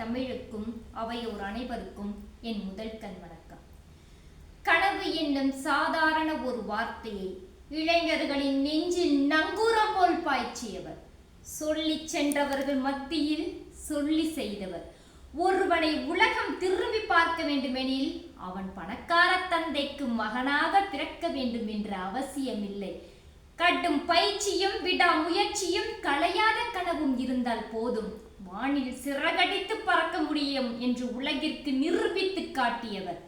தமிழுக்கும் அவையோர் அனைவருக்கும் என் முதல் கண் வணக்கம். கனவு என்னும் சாதாரண ஒரு வார்த்தையை இளைஞர்களின் நெஞ்சில் நங்கூரம் போல் பாய்ச்சியவர். சொல்லி சென்றவர்கள் மத்தியில் சொல்லி செய்தவர். ஒருவனை உலகம் திரும்பி பார்க்க வேண்டுமெனில் அவன் பணக்கார தந்தைக்கு மகனாக பிறக்க வேண்டும் என்ற அவசியமில்லை. கட்டும் பயிற்சியும் விடா முயற்சியும் களையாத கனவும் இருந்தால் போதும். வானில் சிறகடித்து பறக்க முடியும் என்று உலகிற்கு நிரூபித்து காட்டியவர்.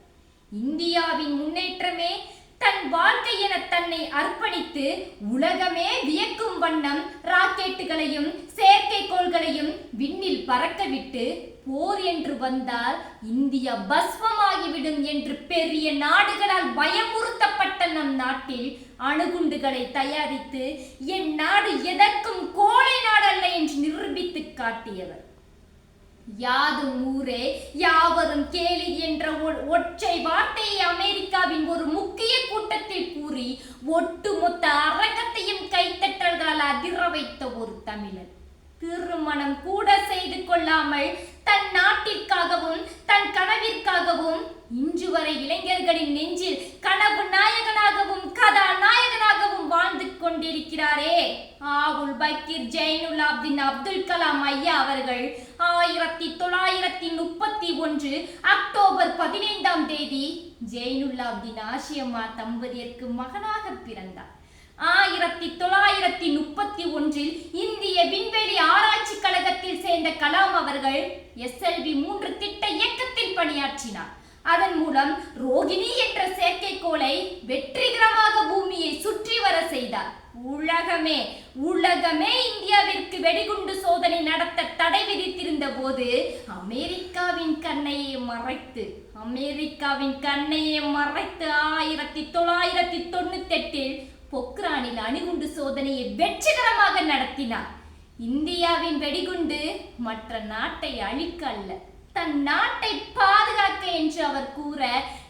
இந்தியாவின் முன்னேற்றமே தன் வாழ்க்கை என தன்னை அர்ப்பணித்து உலகமே வியக்கும் வண்ணம் ராக்கெட்டுகளையும் செயற்கைக்கோள்களையும் விண்ணில் பறக்கவிட்டு போர் என்று வந்தால் இந்தியா பஸ்மமாகிவிடும் என்று பெரிய நாடுகளால் பயமுறுத்தப்பட்ட நம் நாட்டில் அணுகுண்டுகளை தயாரித்து என் நாடு எதற்கும் கோழை நாடல்ல காட்டியவர். யாதும் ஊரே யாவரும் கேலி என்ற ஒற்றை வார்த்தையை அமெரிக்காவின் ஒரு முக்கிய கூட்டத்தில் கூறி ஒட்டுமொத்த அரங்கத்தையும் கைத்தட்டல்களால் அதிர வைத்த ஒரு தமிழர் திருமணம் கூட செய்து கொள்ளாமல் தன் நாட்டிற்காகவும் தன் கனவிற்காகவும் இன்று வரை இளைஞர்களின் நெஞ்சில் கனவு நாயகனாக இருக்கிறாரே. ஆவுல் பக்கீர் ஜெயினுல்லாப்தின் அப்துல் கலாம் ஐயா அவர்கள் ஆயிரத்தி தொள்ளாயிரத்தி முப்பத்தி ஒன்று அக்டோபர் பதினைந்தாம் தேதி ஜெயினுல்லாப்தின் ஆசியம்மா தம்பதியருக்கு மகனாக பிறந்தார். ஆயிரத்தி தொள்ளாயிரத்தி முப்பத்தி ஒன்றில் இந்திய விண்வெளி ஆராய்ச்சி கழகத்தில் சேர்ந்த கலாம் அவர்கள் எஸ்எல்வி மூன்று திட்ட இயக்கத்தில் பணியாற்றினார். அதன் மூலம் ரோகிணி என்ற செயற்கைக்கோளை வெற்றிகரமாக பூமியை சுற்றி வர செய்தார். உலகமே உலகமே இந்தியாவிற்கு வெடிகுண்டு சோதனை நடத்த தடை விதித்திருந்த போது அமெரிக்காவின் கண்ணையை மறைத்து அமெரிக்காவின் கண்ணையை மறைத்து ஆயிரத்தி தொள்ளாயிரத்தி தொண்ணூத்தி எட்டில் பொக்ரானில் அணுகுண்டு சோதனையை வெற்றிகரமாக நடத்தினார். இந்தியாவின் வெடிகுண்டு மற்ற நாட்டை அழிக்க அல்ல தன் நாட்டை பாதுகாக்க என்று அவர் கூற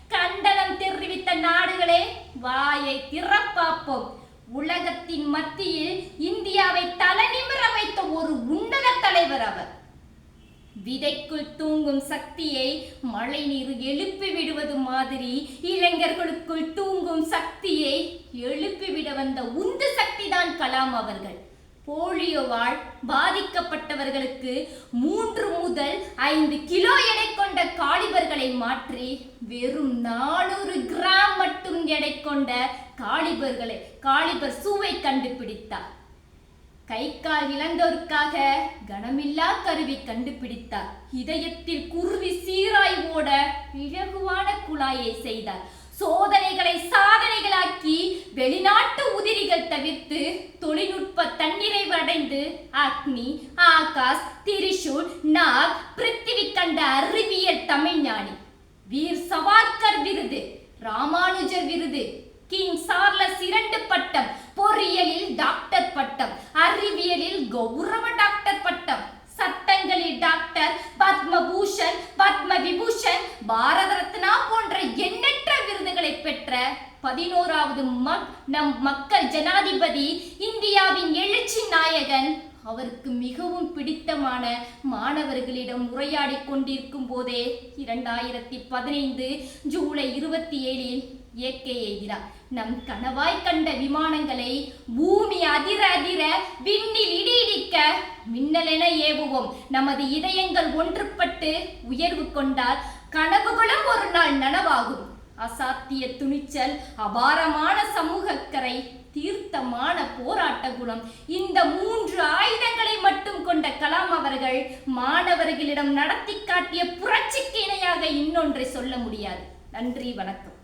கண்டனம் தெரிவித்த நாடுகளே வாயை திறப்பாப்போம். உலகத்தின் மத்தியில் இந்தியாவை தலைநிமிர வைத்த ஒரு உன்னத தலைவர் அவர். விதைக்குள் தூங்கும் சக்தியை மழை நீர் எழுப்பி விடுவது மாதிரி இளைஞர்களுக்குள் தூங்கும் சக்தியை எழுப்பிவிட வந்த உந்து சக்திதான் கலாம் அவர்கள். போலியோவால் பாதிக்கப்பட்டவர்களுக்கு மூன்று முதல் ஐந்து கிலோ எடை கொண்ட காலிபர்களை மாற்றி வெறும் நானூறு கிராம் மட்டும் எடை கொண்ட காலிபர்களை காலிபர் சூவை கண்டுபிடித்தார். கை கால் இழந்தோருக்காக கனமில்லா கருவி கண்டுபிடித்தார். இதயத்தில் குருவி சீராய் ஓட இலகுவான குழாயை செய்தார். சோதனைகளை சாதனைகளாக்கி வெளிநாட்டு உதிரிகள் தவிர்த்து தொழில்நுட்ப தன்னிறைவு அடைந்து அக்னி ஆகாஷ் திரிஷூல் நாக் பிருத்திவி கண்ட அறிவியல் தமிழ்ஞானி வீர் சவார்கர் விருது ராமானுஜர் விருது. கிங் சார்லஸ் இரண்டு பட்டம் பொறியியலில் டாக்டர் பட்டம் அறிவியலில் கௌரவ டாக்டர் பட்டம். சட்டங்களில் டாக்டர் பத்மபூஷன் பத்ம விபூஷன் பாரத பதினோராவது நம் மக்கள் ஜனாதிபதி இந்தியாவின் எழுச்சி நாயகன். அவருக்கு மிகவும் பிடித்தமான மாணவர்களிடம் உரையாடி கொண்டிருக்கும் போதே இரண்டாயிரத்தி பதினைந்து ஜூலை இருபத்தி ஏழில் இயற்கை எய்தினார் நம் கனவாய் கண்ட விமானங்களை பூமி அதிர அதிர விண்ணில் இடியிடிக்க மின்னலென ஏவுவோம். நமது இதயங்கள் ஒன்றுபட்டு உயர்வு கொண்டால் கனவுகளும் ஒரு நாள் நனவாகும். அசாத்திய துணிச்சல் அபாரமான சமூகக்கரை தீர்த்தமான போராட்ட குணம். இந்த மூன்று ஆயுதங்களை மட்டும் கொண்ட கலாம் அவர்கள் மாணவர்களிடம் நடத்தி காட்டிய புரட்சிக்கு இணையாக இன்னொன்றை சொல்ல முடியாது. நன்றி வணக்கம்.